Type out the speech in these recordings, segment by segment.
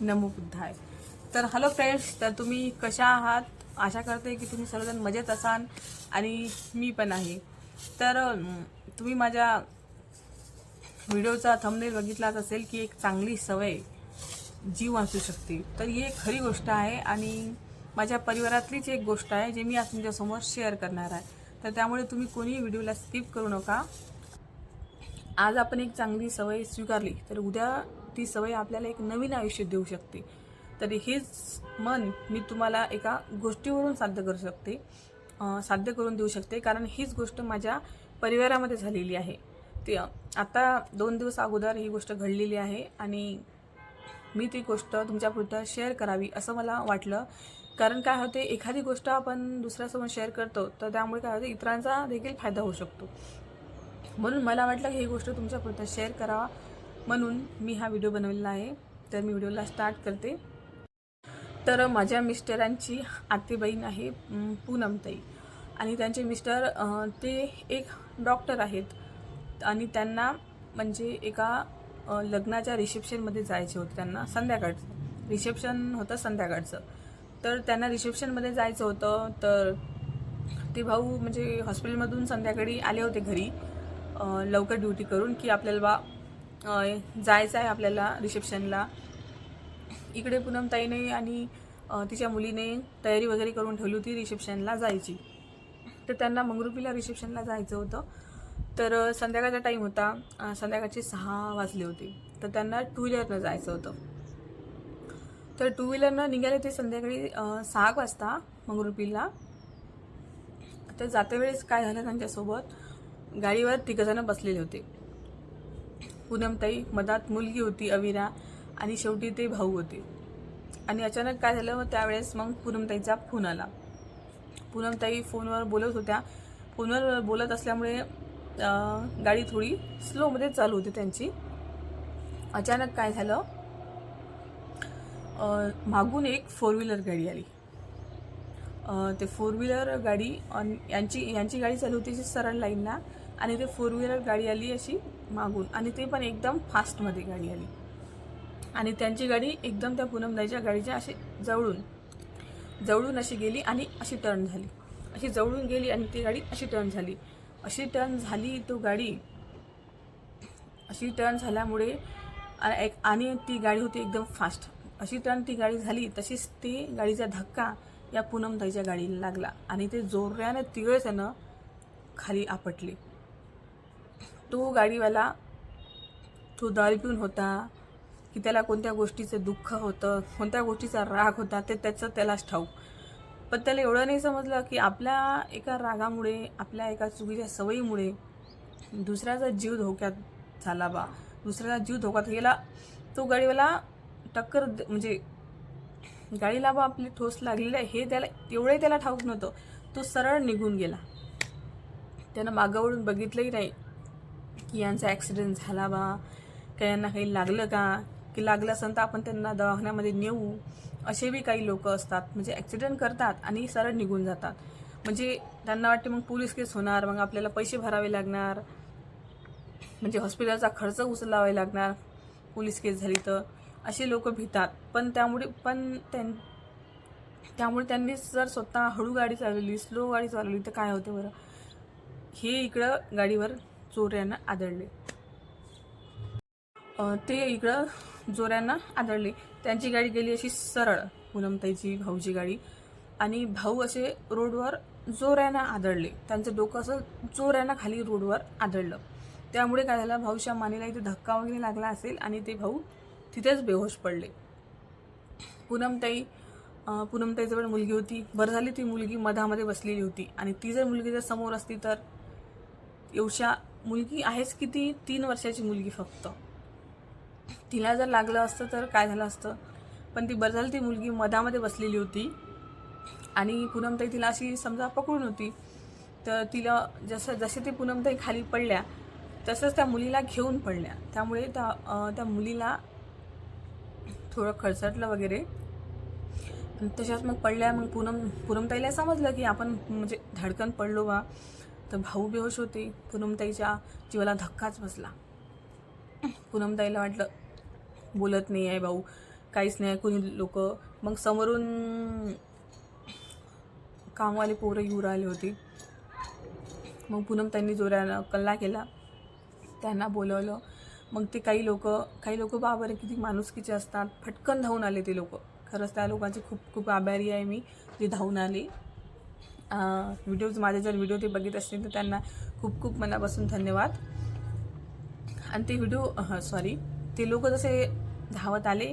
नमो बुद्धाय. तर hello friends तर तुम्ही कशा आहात? आशा करते की तुम्ही सर्वजण मजेत असाल आणि मी पण आहे. तर तुम्ही माझ्या व्हिडिओचा थंबनेल बघितलाच असेल की एक चांगली सवय जीव वाचू शकते. तर ही एक खरी गोष्ट आहे आणि माझ्या परिवारातलीच एक गोष्ट आहे जे मी आज तुमच्यासमोर शेअर करणार आहे. तर त्यामुळे तुम्ही कोणी व्हिडिओला स्किप करू नका. आज आपण एक चांगली सवय स्वीकारली. तर उद्या ती सवय आपल्याला एक नवीन आयुष्य देऊ शकते. तरी हेच मन मी तुम्हाला एका गोष्टीवरून साध्य करू शकते. साध्य करून देऊ शकते. कारण हीच गोष्ट माझ्या परिवारामध्ये झालेली आहे. ते आता दोन दिवस अगोदर ही गोष्ट घडलेली आहे आणि मी ती गोष्ट तुमच्यापुरतं शेअर करावी असं मला वाटलं. कारण काय होते एखादी गोष्ट आपण दुसऱ्यासोबत शेअर करतो तर त्यामुळे काय होते इतरांचा देखील फायदा होऊ शकतो. म्हणून मला वाटलं की ही गोष्ट तुमच्यापुरतं शेअर करावा. म्हणून मी हा व्हिडिओ बनवलेला आहे. तर मी व्हिडिओला स्टार्ट करते. तर माझ्या मिस्टरांची आत्ते बहीण आहे पूनमताई. आणि त्यांचे मिस्टर ते एक डॉक्टर आहेत. आणि त्यांना म्हणजे एका लग्नाच्या रिसेप्शनमध्ये जायचे होते त्यांना संध्याकाळचं. रिसेप्शन होतं संध्याकाळचं. तर त्यांना रिसेप्शनमध्ये जायचं होतं. तर ते भाऊ म्हणजे हॉस्पिटलमधून संध्याकाळी आले होते घरी. लवकर ड्युटी करून की आपल्याला बा जायचं आहे आपल्याला रिसेप्शनला. इकडे पूनमताईने आणि तिच्या मुलीने तयारी वगैरे करून ठेवली होती रिसेप्शनला जायची. तर त्यांना मंगरुपीला रिसेप्शनला जायचं होतं. तर संध्याकाळचा टाईम होता. संध्याकाळचे सहा वाजले होते. तर त्यांना टू व्हीलरनं जायचं होतं. तर टू व्हीलरनं निघाले ते संध्याकाळी सहा वाजता मंगरुपीला. तर जाते वेळेस काय झालं त्यांच्यासोबत? गाडीवर तिघजणं बसलेले होते. पूनमताई मधात मुलगी होती अविरा आणि शेवटी ते भाऊ होते. आणि अचानक काय झालं मग त्यावेळेस मग पूनमताईचा फोन आला. पूनमताई फोनवर बोलत होत्या. फोनवर बोलत असल्यामुळे गाडी थोडी स्लोमध्ये चालू होती त्यांची. अचानक काय झालं मागून एक फोर व्हीलर गाडी आली. ते फोर व्हीलर गाडी यांची यांची गाडी चालू होती जी सरळ लाईनला आणि ते फोर व्हीलर गाडी आली अशी मागून. आणि ते पण एकदम फास्टमध्ये गाडी आली. आणि त्यांची गाडी एकदम त्या पूनमदाईच्या गाडीच्या अशी जवळून जवळून अशी गेली आणि अशी टर्न झाली. अशी जवळून गेली आणि ती गाडी अशी टर्न झाली. अशी टर्न झाली तो गाडी अशी टर्न झाल्यामुळे एक- आणि ती गाडी होती एकदम फास्ट अशी टर्न ती गाडी झाली तशीच ती गाडीचा धक्का या पूनमताईच्या गाडीला लागला. आणि ते जोराने तिघं त्यानं खाली आपटले. तो गाडीवाला तो दारू पिऊन होता की त्याला कोणत्या गोष्टीचं दुःख होतं कोणत्या गोष्टीचा राग होता ते त्याचं त्यालाच ठाऊक. पण त्याला एवढं नाही समजलं की आपल्या एका रागामुळे आपल्या एका चुकीच्या सवयीमुळे दुसऱ्याचा जीव धोक्यात झाला बा. दुसऱ्याचा जीव धोक्यात गेला तो गाडीवाला टक्कर द- म्हणजे गाडीला बा आपली ठोस लागलेली आहे हे त्याला एवढंही त्याला ठाऊक नव्हतं. तो सरळ निघून गेला. त्यानं मागावळून बघितलंही नाही. की यांचा ॲक्सिडेंट झाला बा का यांना काही लागलं का? की लागलं असेल तर आपण त्यांना दवाखान्यामध्ये नेऊ. असे बी काही लोक असतात. म्हणजे ॲक्सिडेंट करतात आणि सरळ निघून जातात. म्हणजे त्यांना वाटते मग पोलीस केस होणार मग आपल्याला पैसे भरावे लागणार. म्हणजे हॉस्पिटलचा खर्च उचलावा लागणार पोलीस केस झाली तर. असे लोक भितात. पण त्यामुळे पण त्यां त्यामुळे त्यांनी जर स्वतः हळू गाडी चालवली स्लो गाडी चालवली तर काय होते बरं? हे इकडं गाडीवर जोऱ्यानं आदळले. ते इकडं जोऱ्यानं आदळले. त्यांची गाडी गेली अशी सरळ पूनमताईची भाऊची गाडी. आणि भाऊ असे रोडवर जोऱ्यानं आदळले. त्यांचं डोकं असं जोऱ्यानं खाली रोडवर आदळलं. त्यामुळे काय झालं भाऊच्या मानेला इथे धक्का वगैरे लागला असेल आणि ते भाऊ तिथेच बेहोश पडले. पूनमताई पूनमताईजवळ मुलगी होती. बरं झाली ती मुलगी मधामध्ये बसलेली होती. आणि ती जर मुलगी जर समोर असती तर एवढ्या मुलगी आहेच किती तीन वर्षाची मुलगी फक्त. तिला जर लागलं असतं तर काय झालं असतं? पण ती बरं झाली ती मुलगी मधामध्ये बसलेली होती. आणि पूनमताई तिला अशी समजा पकडून होती. तर तिला जसं जसे ते पूनमताई खाली पडल्या तसंच त्या मुलीला घेऊन पडल्या. त्यामुळे त्या त्या मुलीला थोडं खडसटलं वगैरे. तशाच मग पडल्या मग पूनम पूनमताईला समजलं की आपण म्हणजे धडकन पडलो बा. तर भाऊ बेहोश होते. पूनमताईच्या जीवाला धक्काच बसला. पूनमताईला वाटलं बोलत नाही आहे भाऊ काहीच नाही कोणी लोक. मग समोरून कामवाले पोरं येऊ राहिले होते. मग पूनम त्यांनी जोरानं कल्ला केला. त्यांना बोलवलं. मग ते काही लोक काही लोक बाबर किती माणुसकीचे असतात. फटकन धावून आले ते लोक. खरंच त्या लोकांचे खूप खूप आभारी आहे मी जे धावून आले. व्हिडिओज माझे जर व्हिडिओ ते बघित असतील तर त्यांना खूप खूप मनापासून धन्यवाद. आणि ते व्हिडिओ सॉरी ते लोक जसे धावत आले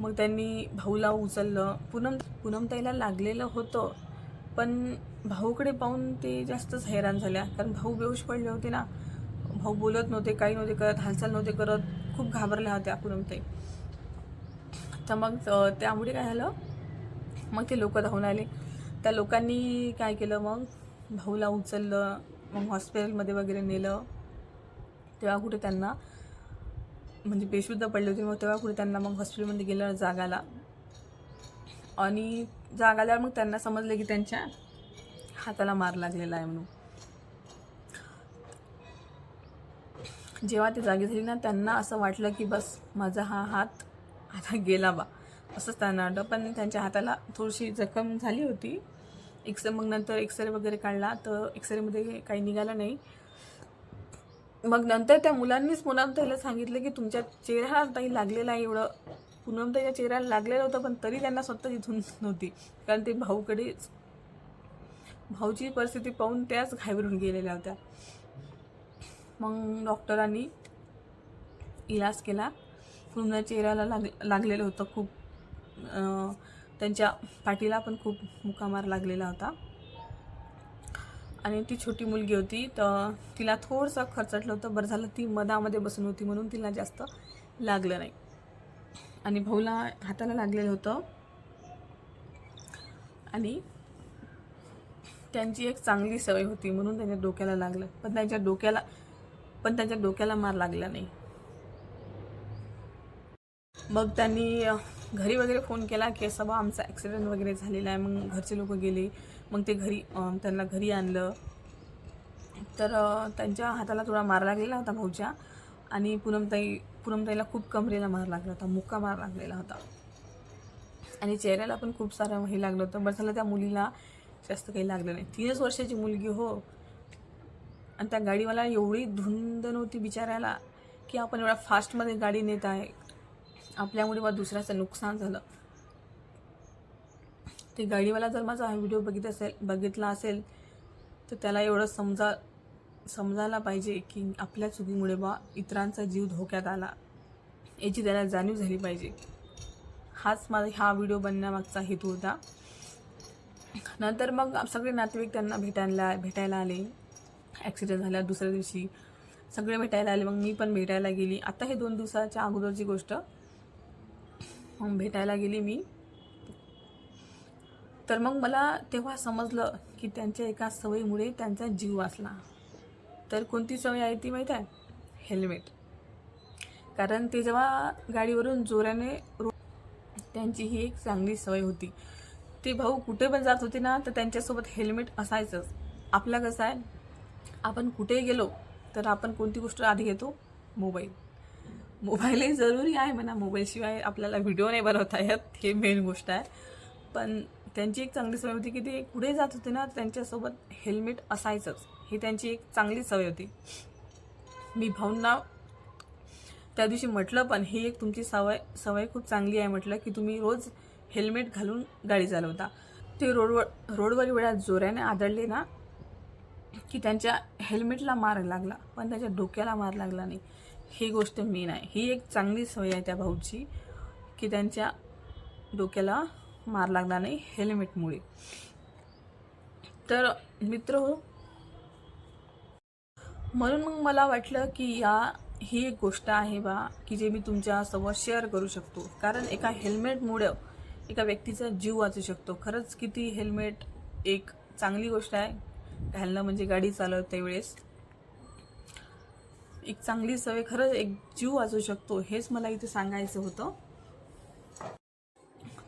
मग त्यांनी भाऊला उचललं. पूनम पूनमताईला लागलेलं होतं पण भाऊकडे पाहून ते जास्तच हैराण झाल्या. कारण भाऊ बेहोश पडले होते ना. भाऊ बोलत नव्हते काही नव्हते करत हालचाल नव्हते करत खूप घाबरल्या होत्या पूनमताई. तर मग त्यामुळे काय झालं? मग ते लोक धावून आले. त्या लोकांनी काय केलं मग? भाऊला उचललं मग हॉस्पिटलमध्ये वगैरे नेलं. तेव्हा कुठे त्यांना म्हणजे बेशुद्ध पडले होते मग तेव्हा कुठे त्यांना मग हॉस्पिटलमध्ये गेलं जागाला. आणि जाग आल्यावर मग त्यांना समजलं की त्यांच्या हाताला मार लागलेला आहे म्हणून. जेव्हा ते जागी झाली ना त्यांना असं वाटलं की बस माझा हा हात आता गेला बा. असंच त्यांना वाटलं. पण त्यांच्या हाताला थोडीशी जखम झाली होती. एक्सरे मग नंतर एक्सरे वगैरे काढला तर एक्सरेमध्ये काही निघालं नाही. मग नंतर त्या मुलांनीच पुनम सांगितलं की तुमच्या चेहऱ्याला ताई लागलेला आहे एवढं. पुन्हा ताईच्या चेहऱ्याला लागलेलं होतं पण तरी त्यांना स्वतः इथून नव्हती. कारण ते भाऊकडेच भाऊची परिस्थिती पाहून त्याच घाबरून गेलेल्या होत्या. मग डॉक्टरांनी इलाज केला. पूर्ण चेहऱ्याला लाग लागलेलं होतं खूप. त्यांच्या पाठीला पण खूप मुकामार लागलेला होता. आणि ती छोटी मुलगी होती तर तिला थोडंसं खर्चटलं होतं. बरं झालं ती मधामध्ये बसून होती म्हणून तिला जास्त लागलं नाही. आणि भाऊला हाताला लागलेलं होतं. आणि त्यांची एक चांगली सवय होती म्हणून त्यांच्या डोक्याला लागलं. पण त्यांच्या डोक्याला पण त्यांच्या डोक्याला मार लागला नाही. मग त्यांनी घरी वगैरे फोन केला की असं बा आमचा ॲक्सिडेंट वगैरे झालेला आहे मग घरचे लोक गेले. मग ते घरी त्यांना घरी आणलं. तर त्यांच्या हाताला थोडा मार लागलेला होता भाऊच्या आणि पूनमताई पुनमताईला खूप कमरेला मार लागला होता मुक्का मार लागलेला होता. आणि चेहऱ्याला पण खूप सारं हे लागलं होतं बरं झालं त्या मुलीला जास्त काही लागलं नाही. तीनच वर्षाची मुलगी हो. आणि त्या गाडीवाला एवढी धुंद नव्हती बिचारायला की आपण एवढ्या फास्टमध्ये गाडी नेत आहे. आपल्यामुळे मला दुसऱ्याचं नुकसान झालं. ते गाडीवाला जर माझा हा व्हिडिओ बघित असेल बघितला असेल तर त्याला एवढं समजा समजायला पाहिजे की आपल्या चुकीमुळे बा इतरांचा जीव धोक्यात आला. याची त्याला जाणीव झाली पाहिजे. हाच माझा हा व्हिडिओ बनण्यामागचा हेतू होता. नंतर मग सगळे नातेवाईक त्यांना भेटायला भेटायला आले. ॲक्सिडेंट झाल्या दुसऱ्या दिवशी. सगळे भेटायला आले. मग मी पण भेटायला गेली. आता हे दोन दिवसाच्या अगोदरची गोष्ट. भेटायला गेली मी. तर मग मला तेव्हा समजलं की त्यांच्या एका सवयीमुळे त्यांचा जीव वाचला. तर कोणती सवय आहे ती माहीत आहे? हेल्मेट. कारण ते जेव्हा गाडीवरून जोराने रो त्यांची ही एक चांगली सवय होती. ते भाऊ कुठे पण जात होते ना तर त्यांच्यासोबत हेल्मेट असायचंच. आपला कसं आहे? आपण कुठे गेलो तर आपण कोणती गोष्ट आधी घेतो? मोबाईल. मोबाईलही जरुरी आहे म्हणा. मोबाईलशिवाय आपल्याला व्हिडिओ नाही बनवता येत. हे मेन गोष्ट आहे. पण त्यांची एक चांगली सवय होती की ते कुठे जात होते ना त्यांच्यासोबत हेल्मेट असायचंच. ही त्यांची एक चांगली सवय होती. मी भाऊंना त्या दिवशी म्हटलं पण ही एक तुमची सवय सवय खूप चांगली आहे म्हटलं की तुम्ही रोज हेल्मेट घालून गाडी चालवता. ते रोडवर रोडवर वेळा जोराने आदळले ना की त्यांच्या हेल्मेटला मार लागला. पण त्याच्या डोक्याला मार लागला नाही. ही गोष्ट मेन आहे. ही एक चांगली सवय आहे त्या भाऊची की त्यांच्या डोक्याला मार लागला नाही हेल्मेटमुळे तर मित्र हो म्हणून मग मला वाटलं की या ही एक गोष्ट आहे बा की जे मी तुमच्यासोबत शेअर करू शकतो. कारण एका हेल्मेटमुळं एका व्यक्तीचा जीव वाचू शकतो. खरंच किती हेल्मेट एक चांगली गोष्ट आहे. घालणं म्हणजे गाडी चालवते वेळेस. एक चांगली सवय खरंच एक जीव वाचू शकतो हेच मला इथे सांगायचं होतं.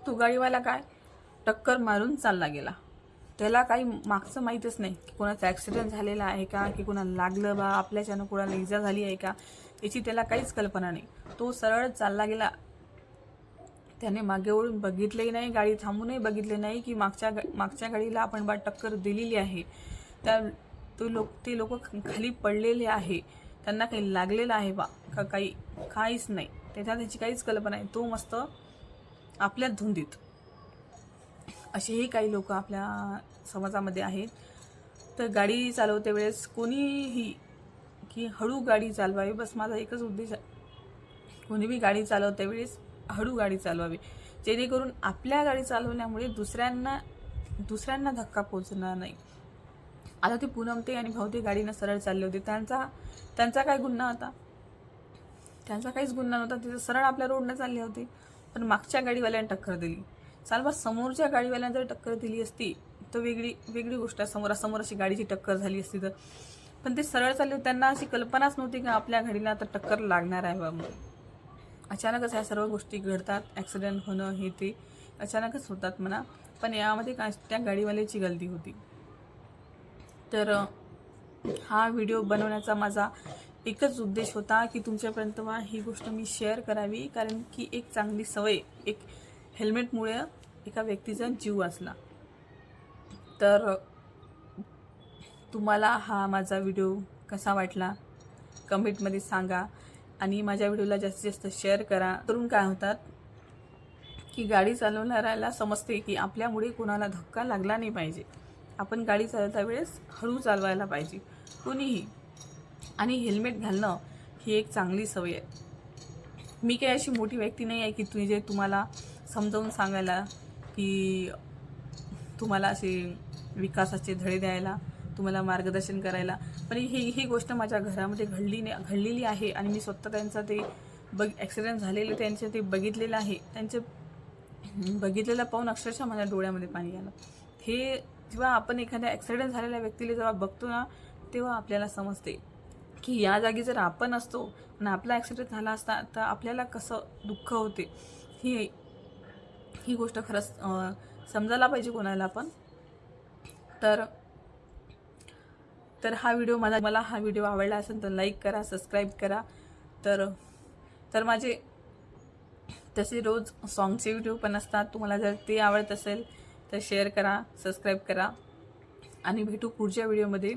तो गाडीवाला काय? टक्कर मारून चालला गेला. त्याला काही मागचं माहीतच नाही की कोणाचा ॲक्सिडेंट झालेला आहे का की कोणाला लागलं बा आपल्याच्यानं कोणाला इजा झाली आहे का याची त्याला काहीच कल्पना नाही. तो सरळ चालला गेला. त्याने मागे वळून बघितलंही नाही गाडी थांबूनही बघितले नाही की मागच्या मागच्या गाडीला आपण बा टक्कर दिलेली आहे. त्या तो लोक ते लोक खाली पडलेले आहे. त्यांना काही लागलेलं आहे बा का काही काहीच नाही. त्याच्या त्याची काहीच कल्पना आहे तो मस्त आपल्या धुंदीत. असेही काही लोक आपल्या समाजामध्ये आहेत. तर गाडी चालवते वेळेस कोणीही की हळू गाडी चालवावी. बस माझा एकच उद्देश आहे. कोणीबी गाडी चालवते वेळेस हळू गाडी चालवावी. जेणेकरून आपल्या गाडी चालवण्यामुळे दुसऱ्यांना दुसऱ्यांना धक्का पोचणार नाही. आता ते पूनमते आणि भाऊ गाडीनं सरळ चालले होते. त्यांचा त्यांचा काय गुन्हा होता? त्यांचा काहीच गुन्हा नव्हता. तिथे सरळ आपल्या रोडनं चालली होती. पण मागच्या गाडीवाल्याने टक्कर दिली. चालबा समोरच्या गाडीवाल्याने जर टक्कर दिली असती तर वेगळी वेगळी गोष्ट आहे. समोरासमोर अशी गाडीची टक्कर झाली असती तर. पण ते सरळ चालले होते त्यांना अशी कल्पनाच नव्हती की आपल्या गाडीला तर टक्कर लागणार आहे बा अचानकच ह्या सर्व गोष्टी घडतात. ॲक्सिडेंट होणं हे ते अचानकच होतात म्हणा. पण यामध्ये काय त्या गाडीवाल्याची गलती होती. तर हा व्हिडिओ बनवण्याचा माझा एकच उद्देश होता की तुमच्यापर्यंत ही गोष्ट मी शेअर करावी. कारण की एक चांगली सवय एक हेल्मेटमुळे एका व्यक्तीचा जीव वाचला. तर तुम्हाला हा माझा व्हिडिओ कसा वाटला? कमेंटमध्ये सांगा. आणि माझ्या व्हिडिओला जास्तीत जास्त शेअर करा. करून काय होतात की गाडी चालवणाऱ्याला समजते की आपल्यामुळे कोणाला धक्का लागला नाही पाहिजे. आपण गाडी चालवता वेळेस हळू चालवायला पाहिजे. कोणीही. आणि हेल्मेट घालणं ही एक चांगली सवय आहे. मी काही अशी मोठी व्यक्ती नाही आहे की तुम्ही जे तुम्हाला समजावून सांगायला की तुम्हाला असे विकासाचे धडे द्यायला तुम्हाला मार्गदर्शन करायला. पण ही ही गोष्ट माझ्या घरामध्ये घडली नाही घडलेली आहे आणि मी स्वतः त्यांचा ते बघ ॲक्सिडेंट झालेले त्यांचे ते बघितलेलं आहे. त्यांचे बघितलेलं पाहून अक्षरशः माझ्या डोळ्यामध्ये पाणी आलं. हे किंवा आपण एखाद्या ॲक्सिडेंट झालेल्या व्यक्तीला जेव्हा बघतो ना तेव्हा आपल्याला समजते की या जागी जर आपण असतो आणि आपला ॲक्सिडेंट झाला असता तर आपल्याला कसं दुःख होते? ही ही गोष्ट खरंच समजायला पाहिजे कोणाला पण. तर तर हा व्हिडिओ मला मला हा व्हिडिओ आवडला असेल तर लाईक करा सबस्क्राईब करा. तर तर माझे तसे रोज सॉंगचे व्हिडिओ पण असतात. तुम्हाला जर ते आवडत असेल तर शेअर करा सबस्क्राईब करा. आणि भेटू पुढच्या व्हिडिओमध्ये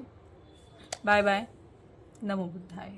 बाय बाय नमो बुद्धाय.